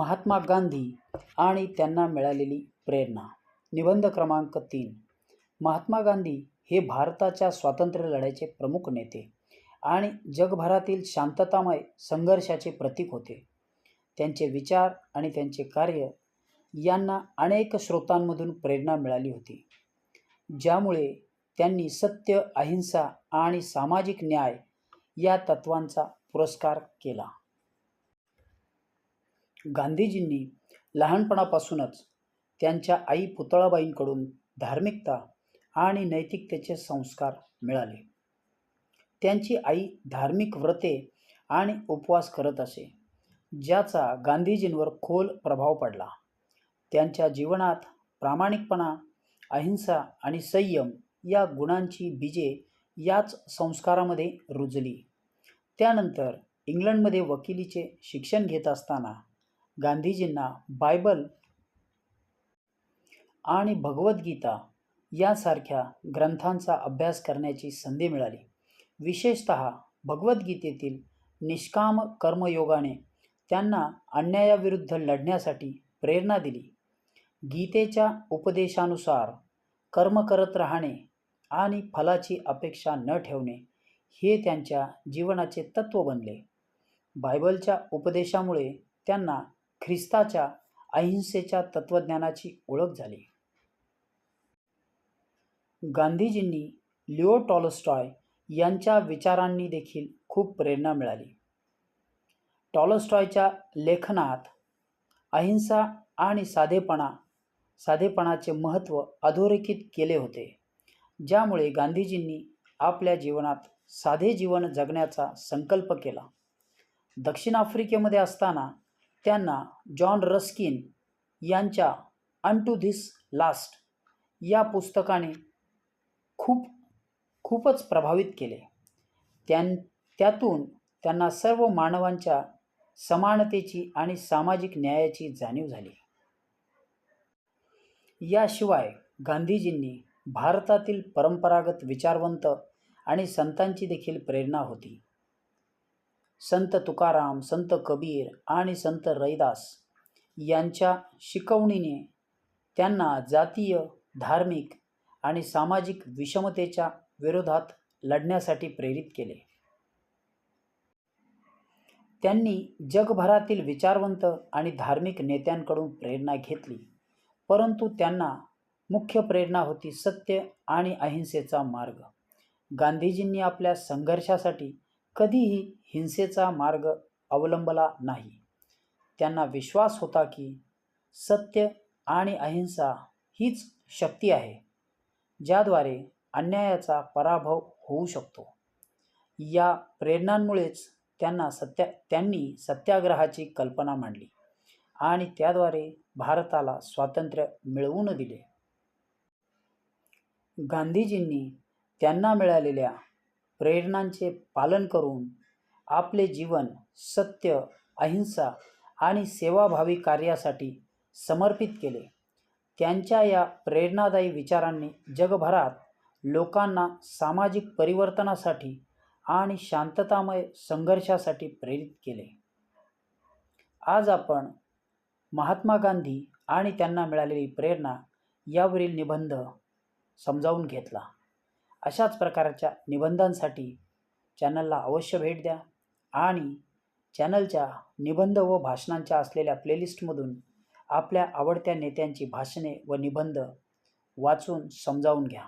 महात्मा गांधी आणि त्यांना मिळालेली प्रेरणा. निबंध क्रमांक तीन. महात्मा गांधी हे भारताच्या स्वातंत्र्य लढ्याचे प्रमुख नेते आणि जगभरातील शांततामय संघर्षाचे प्रतीक होते. त्यांचे विचार आणि त्यांचे कार्य यांना अनेक स्रोतांमधून प्रेरणा मिळाली होती. ज्यामुळे त्यांनी सत्य अहिंसा आणि सामाजिक न्याय या तत्वांचा पुरस्कार केला. गांधीजींनी लहानपणापासूनच त्यांच्या आई पुतळाबाईंकडून धार्मिकता आणि नैतिकतेचे संस्कार मिळाले. त्यांची आई धार्मिक व्रते आणि उपवास करत असे ज्याचा गांधीजींवर खोल प्रभाव पडला. त्यांच्या जीवनात प्रामाणिकपणा अहिंसा आणि संयम या गुणांची बीजे याच संस्कारामध्ये रुजली. त्यानंतर इंग्लंडमध्ये वकिलीचे शिक्षण घेत असताना गांधीजींना बायबल आणि भगवद्गीता यासारख्या ग्रंथांचा अभ्यास करण्याची संधी मिळाली. विशेषत भगवद्गीतेतील निष्काम कर्मयोगाने त्यांना अन्यायाविरुद्ध लढण्यासाठी प्रेरणा दिली. गीतेच्या उपदेशानुसार कर्म करत राहणे आणि फलाची अपेक्षा न ठेवणे हे त्यांच्या जीवनाचे तत्त्व बनले. बायबलच्या उपदेशामुळे त्यांना ख्रिस्ताच्या अहिंसेच्या तत्त्वज्ञानाची ओळख झाली. गांधीजींनी लिओ टॉलस्टॉय यांच्या विचारांनी देखील खूप प्रेरणा मिळाली. टॉलस्टॉयच्या लेखनात अहिंसा आणि साधेपणा साधेपणाचे महत्त्व अधोरेखित केले होते ज्यामुळे गांधीजींनी आपल्या जीवनात साधे जीवन जगण्याचा संकल्प केला. दक्षिण आफ्रिकेमध्ये असताना त्यांना जॉन रस्किन यांच्या अन टू धिस लास्ट या पुस्तकाने खूप खूपच प्रभावित केले. त्यां त्यातून त्यांना सर्व मानवांच्या समानतेची आणि सामाजिक न्यायाची जाणीव झाली. याशिवाय गांधीजींनी भारतातील परंपरागत विचारवंत आणि संतांची देखील प्रेरणा होती. संत तुकाराम संत कबीर आणि संत रैदास यांच्या शिकवणीने त्यांना जातीय धार्मिक आणि सामाजिक विषमतेच्या विरोधात लढण्यासाठी प्रेरित केले. त्यांनी जगभरातील विचारवंत आणि धार्मिक नेत्यांकडून प्रेरणा घेतली परंतु त्यांना मुख्य प्रेरणा होती सत्य आणि अहिंसेचा मार्ग. गांधीजींनी आपल्या संघर्षासाठी कधीही हिंसेचा मार्ग अवलंबला नाही. त्यांना विश्वास होता की सत्य आणि अहिंसा हीच शक्ती आहे ज्याद्वारे अन्यायाचा पराभव होऊ शकतो. या प्रेरणांमुळेच त्यांना सत्या त्यांनी सत्याग्रहाची कल्पना मांडली आणि त्याद्वारे भारताला स्वातंत्र्य मिळवून दिले. गांधीजींनी त्यांना मिळालेल्या प्रेरणांचे पालन करून आपले जीवन सत्य अहिंसा आणि सेवाभावी कार्यासाठी समर्पित केले. त्यांच्या या प्रेरणादायी विचारांनी जगभरात लोकांना सामाजिक परिवर्तनासाठी आणि शांततामय संघर्षासाठी प्रेरित केले. आज आपण महात्मा गांधी आणि त्यांना मिळालेली प्रेरणा यावरील निबंध समजावून घेतला. अशाच प्रकारच्या निबंधांसाठी चॅनलला अवश्य भेट द्या आणि चॅनलच्या निबंध व भाषणांच्या असलेल्या प्लेलिस्टमधून आपल्या आवडत्या नेत्यांची भाषणे व निबंध वाचून समजावून घ्या.